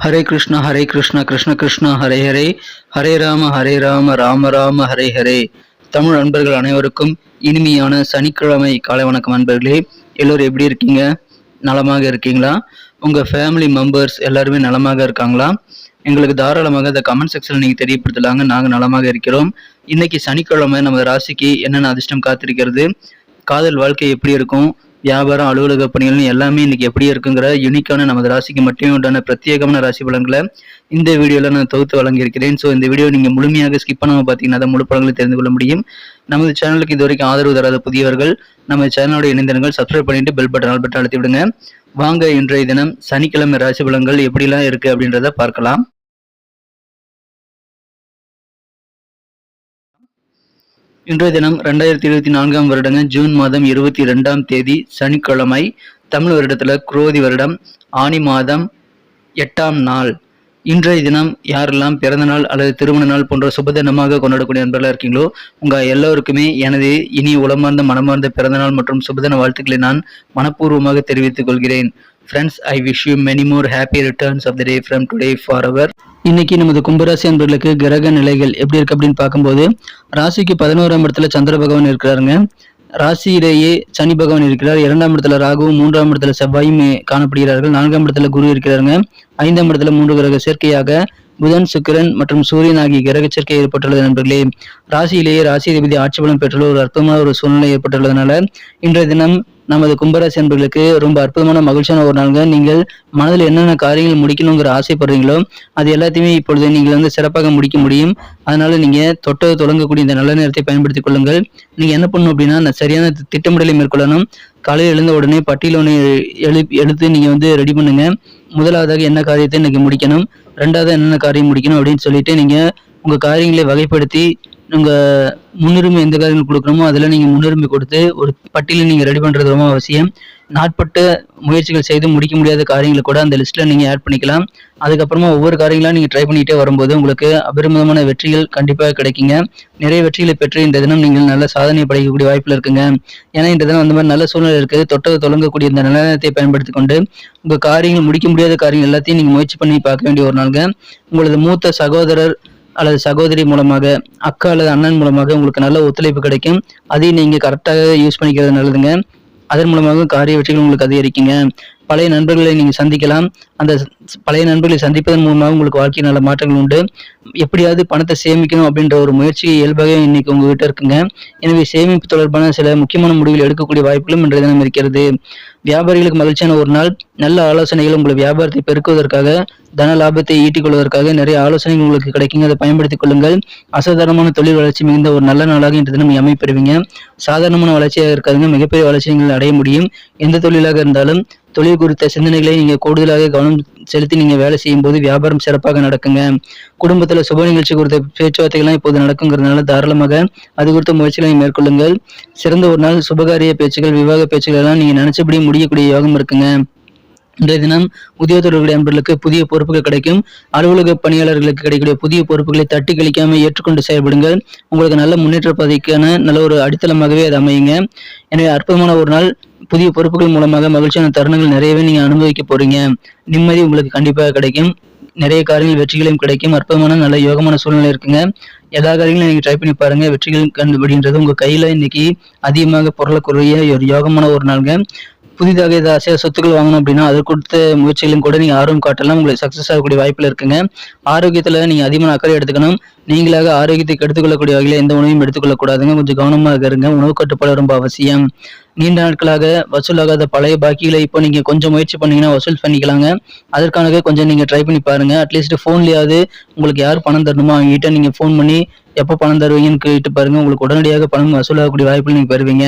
ஹரே கிருஷ்ணா ஹரே கிருஷ்ணா கிருஷ்ண கிருஷ்ண ஹரே ஹரே. ஹரே ராம ஹரே ராம ராம ராம ஹரே ஹரே. தமிழ் நண்பர்கள் அனைவருக்கும் இனிமையான சனிக்கிழமை காலை வணக்கம் நண்பர்களே எல்லோரும் எப்படி இருக்கீங்க? நலமாக இருக்கீங்களா? உங்கள் ஃபேமிலி மெம்பர்ஸ் எல்லாருமே நலமாக இருக்காங்களா? எங்களுக்கு தாராளமாக இந்த கமெண்ட் செக்ஷனில் நீங்கள் தெரியப்படுத்தலாங்க. நாங்கள் நலமாக இருக்கிறோம். இன்னைக்கு சனிக்கிழமை நம்ம ராசிக்கு என்னென்ன அதிர்ஷ்டம் காத்திருக்கிறது? காதல் வாழ்க்கை எப்படி இருக்கும்? வியாபாரம் அலுவலக பணிகள்னு எல்லாமே இன்னைக்கு எப்படி இருக்குங்கிற யூனிக்கான நமது ராசிக்கு மட்டுமே உண்டான பிரத்யேகமான ராசி பலன்களை இந்த வீடியோவில் நான் தொகுத்து வழங்கியிருக்கிறேன். ஸோ இந்த வீடியோ நீங்கள் முழுமையாக ஸ்கிப் பண்ணாமல் பார்த்தீங்கன்னா தான் முழு பலன்களை தெரிந்து கொள்ள முடியும். நமது சேனலுக்கு இதுவரைக்கும் ஆதரவு தராத புதியவர்கள் நம்ம சேனலோட இணைந்திருங்கள் சப்ஸ்கிரைப் பண்ணிட்டு பெல் பட்டன் ஆல் பட்டன் அழுத்தி விடுங்க. வாங்க இன்றைய தினம் சனிக்கிழமை ராசி பலன்கள் எப்படிலாம் இருக்குது அப்படின்றத பார்க்கலாம். இன்றைய தினம் ரெண்டாயிரத்தி இருபத்தி நான்காம் வருடங்க ஜூன் மாதம் இருபத்தி ரெண்டாம் தேதி சனிக்கிழமை தமிழ் வருடத்துல குரோதி வருடம் ஆனி மாதம் எட்டாம் நாள். இன்றைய தினம் யாரெல்லாம் பிறந்த நாள் அல்லது திருமண நாள் போன்ற சுபதினமாக கொண்டாடக்கூடிய நண்பர்களாக இருக்கீங்களோ உங்க எல்லோருக்குமே எனது இனி உளமார்ந்த மனமார்ந்த பிறந்த நாள் மற்றும் சுபதின வாழ்த்துக்களை நான் மனப்பூர்வமாக தெரிவித்துக் கொள்கிறேன். Friends I wish you many more happy returns of the day from today for our இன்னைக்கு நமது கும்பராசி அன்பர்களுக்கு கிரக நிலைகள் எப்படி இருக்கு அப்படின்னு பார்க்கும்போது ராசிக்கு பதினோராம் இடத்துல சந்திர பகவான் இருக்கிறாருங்க. ராசியிலேயே சனி பகவான் இருக்கிறார். இரண்டாம் இடத்துல ராகுவும் மூன்றாம் இடத்துல செவ்வாயும் காணப்படுகிறார்கள். நான்காம் இடத்துல குரு இருக்கிறாருங்க. ஐந்தாம் இடத்துல மூன்று கிரக சேர்க்கையாக புதன் சுக்கிரன் மற்றும் சூரியன் ஆகிய கிரக சேர்க்கை ஏற்பட்டுள்ளது நண்பர்களே. ராசியிலேயே ராசி அதிபதி ஆட்சி பலம் பெற்றுள்ள ஒரு அற்புதமான ஒரு சூழ்நிலை ஏற்பட்டுள்ளதுனால இன்றைய தினம் நமது கும்பராசி அன்பர்களுக்கு ரொம்ப அற்புதமான மகிழ்ச்சியான ஒரு நாளுங்க. நீங்கள் மனதில் என்னென்ன காரியங்கள் முடிக்கணுங்கிற ஆசைப்படுறீங்களோ அது எல்லாத்தையுமே இப்பொழுது நீங்கள் வந்து சிறப்பாக முடிக்க முடியும். அதனால நீங்கள் தொட்டது தொடங்கக்கூடிய இந்த நல்ல நேரத்தை பயன்படுத்திக் கொள்ளுங்கள். நீங்கள் என்ன பண்ணணும் அப்படின்னா அந்த சரியான திட்டமிடலை மேற்கொள்ளணும். காலையில் எழுந்த உடனே பட்டியல் ஒன்று எழு எடுத்து நீங்கள் வந்து ரெடி பண்ணுங்க. முதலாவதாக என்ன காரியத்தை இன்னைக்கு முடிக்கணும்? ரெண்டாவது என்னென்ன காரியம் முடிக்கணும் அப்படின்னு சொல்லிட்டு நீங்கள் உங்கள் காரியங்களை வகைப்படுத்தி உங்கள் முன்னுரிமை எந்த காரியங்கள் கொடுக்கணுமோ அதில் நீங்கள் முன்னுரிமை கொடுத்து ஒரு பட்டியலை நீங்கள் ரெடி பண்ணுறது ரொம்ப அவசியம். நாட்பட்ட முயற்சிகள் செய்து முடிக்க முடியாத காரியங்களை கூட அந்த லிஸ்ட்டில் நீங்கள் ஆட் பண்ணிக்கலாம். அதுக்கப்புறமா ஒவ்வொரு காரியங்களாக நீங்கள் ட்ரை பண்ணிகிட்டே வரும்போது உங்களுக்கு அபரிமிதமான வெற்றிகள் கண்டிப்பாக கிடைக்குங்க. நிறைய வெற்றிகளை பெற்று இந்த தினம் நீங்கள் நல்ல சாதனை படைக்கக்கூடிய வாய்ப்பில் இருக்குங்க. ஏன்னா இந்த தினம் அந்த மாதிரி நல்ல சூழ்நிலை இருக்குது. தொட்டது தொடங்கக்கூடிய இந்த நல்ல பயன்படுத்தி கொண்டு உங்கள் காரியங்கள் முடிக்க முடியாத காரியங்கள் எல்லாத்தையும் நீங்கள் முயற்சி பண்ணி பார்க்க வேண்டிய ஒரு நாளுங்க. உங்களது மூத்த சகோதரர் அல்லது சகோதரி மூலமாக அக்கா அல்லது அண்ணன் மூலமாக உங்களுக்கு நல்ல ஒத்துழைப்பு கிடைக்கும். அதையும் நீங்க கரெக்டாக யூஸ் பண்ணிக்கிறது நல்லதுங்க. அதன் மூலமாக காரிய வெற்றிகள் உங்களுக்கு அதிகரிக்குங்க. பழைய நண்பர்களை நீங்கள் சந்திக்கலாம். அந்த பழைய நண்பர்களை சந்திப்பதன் மூலமாக உங்களுக்கு வாழ்க்கையில் நல்ல மாற்றங்கள் உண்டு. எப்படியாவது பணத்தை சேமிக்கணும் அப்படின்ற ஒரு முயற்சி இயல்பாகவே இன்னைக்கு உங்ககிட்ட இருக்குங்க. எனவே சேமிப்பு தொடர்பான சில முக்கியமான முடிவுகள் எடுக்கக்கூடிய வாய்ப்புகளும் இன்றைய தினம் இருக்கிறது. வியாபாரிகளுக்கு மகிழ்ச்சியான ஒரு நாள். நல்ல ஆலோசனைகள் உங்கள் வியாபாரத்தை பெருக்குவதற்காக தன லாபத்தை ஈட்டிக் கொள்வதற்காக நிறைய ஆலோசனைகள் உங்களுக்கு கிடைக்குங்க. அதை பயன்படுத்திக் கொள்ளுங்கள். அசாதாரணமான தொழில் வளர்ச்சி மிகுந்த ஒரு நல்ல நாளாக இன்று தினம் அமைப்பெறுவீங்க. சாதாரணமான வளர்ச்சியாக இருக்காதுங்க. மிகப்பெரிய வளர்ச்சி நீங்கள் அடைய முடியும். எந்த தொழிலாக இருந்தாலும் தொழில் குறித்த சிந்தனைகளை நீங்க கூடுதலாக கவனம் செலுத்தி நீங்க வேலை செய்யும் போது வியாபாரம் சிறப்பாக நடக்குங்க. குடும்பத்துல சுப நிகழ்ச்சி குறித்த பேச்சுவார்த்தைகள்லாம் இப்போது நடக்குங்கிறதுனால தாராளமாக அது குறித்த முயற்சிகளை மேற்கொள்ளுங்கள். சிறந்த ஒரு நாள் சுபகாரிய பேச்சுகள் விவாக பேச்சுகள் எல்லாம் நீங்க நினைச்சபடி முடியக்கூடிய யோகம் இருக்குங்க. இன்றைய தினம் உத்தியோகத்தொடர்புடைய அன்பர்களுக்கு புதிய பொறுப்புகள் கிடைக்கும். அலுவலக பணியாளர்களுக்கு கிடைக்கக்கூடிய புதிய பொறுப்புகளை தட்டி கழிக்காமல் ஏற்றுக்கொண்டு செயல்படுங்கள். உங்களுக்கு நல்ல முன்னேற்ற பதவிக்கான நல்ல ஒரு அடித்தளமாகவே அது அமையுங்க. எனவே அற்புதமான ஒரு நாள். புதிய பொறுப்புகள் மூலமாக மகிழ்ச்சியான தருணங்கள் நிறையவே நீங்க அனுபவிக்க போறீங்க. நிம்மதி உங்களுக்கு கண்டிப்பாக கிடைக்கும். நிறைய காரியங்கள் வெற்றிகளையும் கிடைக்கும். அற்புதமான நல்ல யோகமான சூழ்நிலை இருக்குங்க. எல்லா காரியங்களும் நீங்க ட்ரை பண்ணி பாருங்க. வெற்றிகள் கண்டுபிடின்றது உங்க கையில இன்னைக்கு அதிகமாக பொருளக்குரிய ஒரு யோகமான ஒரு நாளுங்க. புதிதாக ஏதாவது சொத்துக்கள் வாங்கணும் அப்படின்னா அது கொடுத்த முயற்சிகளும் கூட நீங்க ஆர்வம் காட்டலாம். உங்களுக்கு சக்சஸ் ஆகக்கூடிய வாய்ப்புல இருக்குங்க. ஆரோக்கியத்துல நீங்க அதிகமான அக்கறை எடுத்துக்கணும். நீங்களாக ஆரோக்கியத்தை கெடுத்துக்கொள்ளக்கூடிய வகையில எந்த உணவையும் எடுத்துக்கொள்ளக்கூடாதுங்க. கொஞ்சம் கவனமாக இருங்க. உணவு கட்டுப்பாடு ரொம்ப அவசியம். நீண்ட நாட்களாக வசூலாகாத பழைய பாக்கிகளை இப்போ நீங்கள் கொஞ்சம் முயற்சி பண்ணீங்கன்னா வசூல் பண்ணிக்கலாங்க. அதற்கானவே கொஞ்சம் நீங்கள் ட்ரை பண்ணி பாருங்க. அட்லீஸ்ட் ஃபோன்லேயாவது உங்களுக்கு யார் பணம் தரணுமோ அவங்ககிட்ட நீங்கள் ஃபோன் பண்ணி எப்போ பணம் தருவீங்கன்னு கேட்டு பாருங்க. உங்களுக்கு உடனடியாக பணம் வசூலாகக்கூடிய வாய்ப்புகள் நீங்கள் பெறுவீங்க.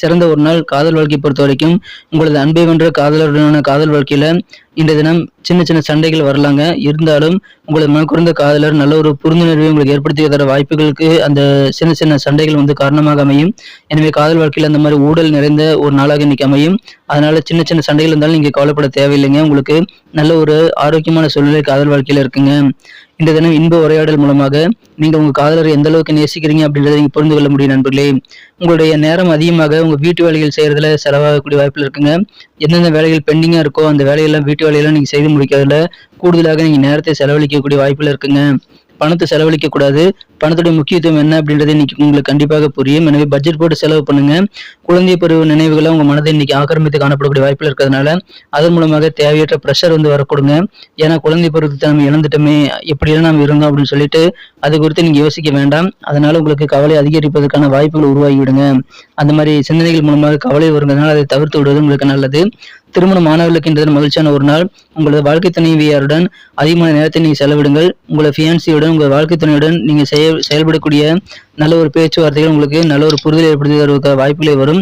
சிறந்த ஒரு நாள் காதல் வாழ்க்கை பொறுத்த வரைக்கும் உங்களது அன்பை வென்ற காதலருடனான காதல் வாழ்க்கையில் இன்றைய தினம் சின்ன சின்ன சண்டைகள் வரலாங்க. இருந்தாலும் உங்களது மனக்குறந்த காதலர் நல்ல ஒரு புரிந்துணர்வை உங்களுக்கு ஏற்படுத்தி தர வாய்ப்புகளுக்கு அந்த சின்ன சின்ன சண்டைகள் வந்து காரணமாக அமையும். எனவே காதல் வாழ்க்கையில் அந்த மாதிரி ஊழல் நிறைந்த ஒரு நாளாக இன்னைக்கு அமையும். அதனால சின்ன சின்ன சண்டைகள் இருந்தாலும் நீங்க கவலைப்பட தேவையில்லைங்க. உங்களுக்கு நல்ல ஒரு ஆரோக்கியமான சூழ்நிலை காதல் வாழ்க்கையில இருக்குங்க. இந்த தினம் இன்ப உரையாடல் மூலமாக நீங்கள் உங்கள் காதலரை எந்த அளவுக்கு நேசிக்கிறீங்க அப்படின்றத நீங்கள் புரிந்து கொள்ள முடியும் நண்பர்களே. உங்களுடைய நேரம் அதிகமாக உங்கள் வீட்டு வேலைகள் செய்கிறதுல செலவாகக்கூடிய வாய்ப்பில் இருக்குங்க. எந்தெந்த வேலைகள் பெண்டிங்காக இருக்கோ அந்த வேலையெல்லாம் வீட்டு வேலையெல்லாம் நீங்கள் செய்து முடிக்கிறதுல கூடுதலாக நீங்கள் நேரத்தை செலவழிக்கக்கூடிய வாய்ப்பில் இருக்குங்க. பணத்தை செலவழிக்க கூடாது. பணத்துடைய முக்கியத்துவம் என்ன அப்படின்றது இன்னைக்கு உங்களுக்கு கண்டிப்பாக புரியும். எனவே பட்ஜெட் போட்டு செலவு பண்ணுங்க. குழந்தை பருவ நினைவுகளை உங்க மனதை இன்னைக்கு ஆக்கிரமித்து காணப்படக்கூடிய வாய்ப்பில் இருக்கிறதுனால அதன் மூலமாக தேவையற்ற ப்ரெஷர் வந்து வரக்கூடுங்க. ஏன்னா குழந்தை பருவத்தை நம்ம இழந்துட்டோமே எப்படியெல்லாம் நம்ம இருந்தோம் அப்படின்னு சொல்லிட்டு அது குறித்து நீங்க யோசிக்க வேண்டாம். அதனால உங்களுக்கு கவலை அதிகரிப்பதற்கான வாய்ப்புகள் உருவாகிவிடுங்க. அந்த மாதிரி சிந்தனைகள் மூலமாக கவலை வருங்கிறதுனால அதை தவிர்த்து விடுவது உங்களுக்கு நல்லது. திருமணம் ஆனவர்களுக்கு மகிழ்ச்சியான ஒரு நாள். உங்களது வாழ்க்கை துணைவியாருடன் அதிகமான நேரத்தை நீங்கள் செலவிடுங்கள். உங்களை ஃபியான்சியுடன் உங்கள் வாழ்க்கை துணையுடன் நீங்கள் செய்ய செயல்படக்கூடிய நல்ல ஒரு பேச்சுவார்த்தைகள் உங்களுக்கு நல்ல ஒரு புரிதல் ஏற்படுத்தி தருவதற்கான வாய்ப்புகளை வரும்.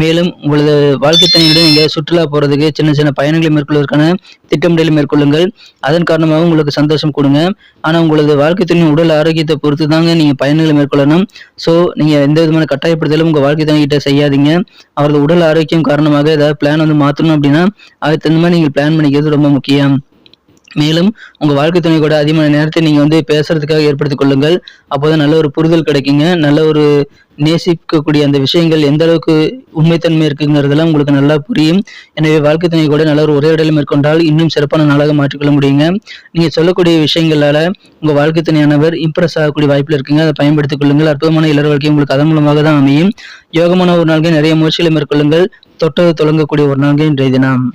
மேலும் உங்களது வாழ்க்கை துணையுடன் நீங்கள் சுற்றுலா போகிறதுக்கு சின்ன சின்ன பயணங்களை மேற்கொள்வதற்கான திட்டமிடலை மேற்கொள்ளுங்கள். அதன் காரணமாக உங்களுக்கு சந்தோஷம் கொடுங்க. ஆனால் உங்களது வாழ்க்கை துணையின் உடல் ஆரோக்கியத்தை பொறுத்து தாங்க நீங்கள் பயணங்களை மேற்கொள்ளணும். ஸோ நீங்கள் எந்த விதமான கட்டாயப்படுத்தலும் உங்கள் வாழ்க்கை துணைகிட்ட செய்யாதீங்க. அவரது உடல் ஆரோக்கியம் காரணமாக ஏதாவது பிளான் வந்து மாற்றணும் அப்படின்னா அதுக்கு தகுந்த மாதிரி நீங்கள் பிளான் பண்ணிக்கிறது ரொம்ப முக்கியம். மேலும் உங்கள் வாழ்க்கை துணை கூட அதிகமான நேரத்தை நீங்கள் வந்து பேசுறதுக்காக ஏற்படுத்திக் கொள்ளுங்கள். அப்போதான் நல்ல ஒரு புரிதல் கிடைக்குங்க. நல்ல ஒரு நேசிக்கக்கூடிய அந்த விஷயங்கள் எந்த அளவுக்கு உண்மைத்தன்மை இருக்குங்கிறதெல்லாம் உங்களுக்கு நல்லா புரியும். எனவே வாழ்க்கை துணை கூட நல்ல ஒரு உரையாடலை மேற்கொண்டால் இன்னும் சிறப்பான நாளாக மாற்றிக்கொள்ள முடியுங்க. நீங்கள் சொல்லக்கூடிய விஷயங்களால் உங்கள் வாழ்க்கை துணையானவர் இம்ப்ரெஸ் ஆகக்கூடிய வாய்ப்பில் இருக்குங்க. அதை பயன்படுத்திக் கொள்ளுங்கள். அற்புதமான இளர் வாழ்க்கை உங்களுக்கு அதன் மூலமாக தான் அமையும். யோகமான ஒரு நாள்கள் நிறைய முயற்சிகளை மேற்கொள்ளுங்கள். தொட்டது தொடங்கக்கூடிய ஒரு நாள்கள் இன்றைய தினம்.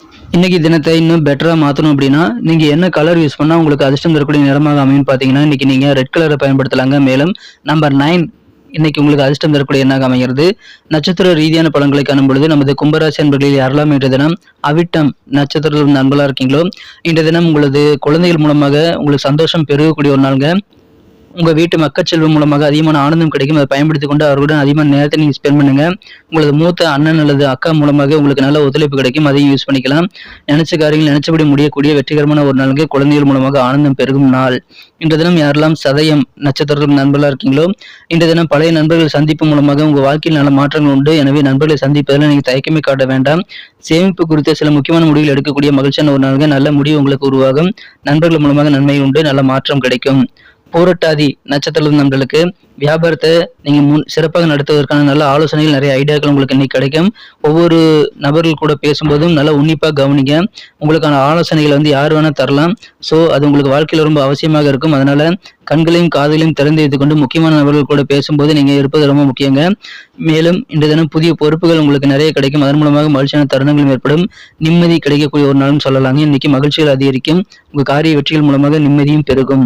இன்னைக்கு தினத்தை இன்னும் பெட்டரா மாத்தணும் அப்படின்னா நீங்க என்ன கலர் யூஸ் பண்ணா உங்களுக்கு அதிர்ஷ்டம் தரக்கூடிய நிறமாக அமையும் பாத்தீங்கன்னா இன்னைக்கு நீங்க ரெட் கலரை பயன்படுத்தலாங்க. மேலும் நம்பர் நைன் இன்னைக்கு உங்களுக்கு அதிர்ஷ்டம் தரக்கூடிய எண்ணாக அமைகிறது. நட்சத்திர ரீதியான பலன்களை காணும் பொழுது நமது கும்பராசி அன்பர்களில் யாரெல்லாம் இன்றைய தினம் அவிட்டம் நட்சத்திரத்தில் நண்பர்களாக இருக்கீங்களோ இன்றைய தினம் உங்களது குழந்தைகள் மூலமாக உங்களுக்கு சந்தோஷம் பெருகக்கூடிய ஒரு நாளுங்க. உங்கள் வீட்டு மக்கச்செல்வம் மூலமாக அதிகமான ஆனந்தம் கிடைக்கும். அதை பயன்படுத்தி கொண்டு அவர்களுடன் அதிகமான நேரத்தை நீங்கள் ஸ்பெண்ட் பண்ணுங்க. உங்களது மூத்த அண்ணன் அல்லது அக்கா மூலமாக உங்களுக்கு நல்ல ஒத்துழைப்பு கிடைக்கும். அதையும் யூஸ் பண்ணிக்கலாம். நினைச்ச காரியங்கள் நினைச்சபடி முடியக்கூடிய வெற்றிகரமான ஒரு நாளுக்கு குழந்தைகள் மூலமாக ஆனந்தம் பெருகும் நாள். இன்று தினம் யாரெல்லாம் சதயம் நட்சத்திரம் நண்பர்களாக இருக்கீங்களோ இன்று தினம் பழைய நண்பர்கள் சந்திப்பு மூலமாக உங்கள் வாழ்க்கையில் நல்ல மாற்றங்கள் உண்டு. எனவே நண்பர்களை சந்திப்பதில் நீங்கள் தயக்கமே காட்ட வேண்டாம். சேமிப்பு குறித்த சில முக்கியமான முடிவுகள் எடுக்கக்கூடிய மகிழ்ச்சியான ஒரு நாளுக்கு நல்ல முடிவு உங்களுக்கு உருவாகும். நண்பர்கள் மூலமாக நன்மை உண்டு நல்ல மாற்றம் கிடைக்கும். பூரட்டாதி நட்சத்திரம் நம்மளுக்கு வியாபாரத்தை நீங்க முன் சிறப்பாக நடத்துவதற்கான நல்ல ஆலோசனைகள் நிறைய ஐடியாக்கள் உங்களுக்கு இன்னைக்கு கிடைக்கும். ஒவ்வொரு நபர்கள் கூட பேசும்போதும் நல்லா உன்னிப்பாக கவனிங்க. உங்களுக்கான ஆலோசனைகளை வந்து யார் வேணால் தரலாம். ஸோ அது உங்களுக்கு வாழ்க்கையில் ரொம்ப அவசியமாக இருக்கும். அதனால கண்களையும் காதலையும் திறந்து வைத்துக்கொண்டு முக்கியமான நபர்கள் கூட பேசும்போது நீங்கள் இருப்பது ரொம்ப முக்கியங்க. மேலும் இன்று தினம் புதிய பொறுப்புகள் உங்களுக்கு நிறைய கிடைக்கும். அதன் மூலமாக மகிழ்ச்சியான தருணங்களும் ஏற்படும். நிம்மதி கிடைக்கக்கூடிய ஒரு நாளும் சொல்லலாங்க. இன்னைக்கு மகிழ்ச்சிகள் அதிகரிக்கும். உங்கள் காரிய வெற்றிகள் மூலமாக நிம்மதியும் பெருகும்.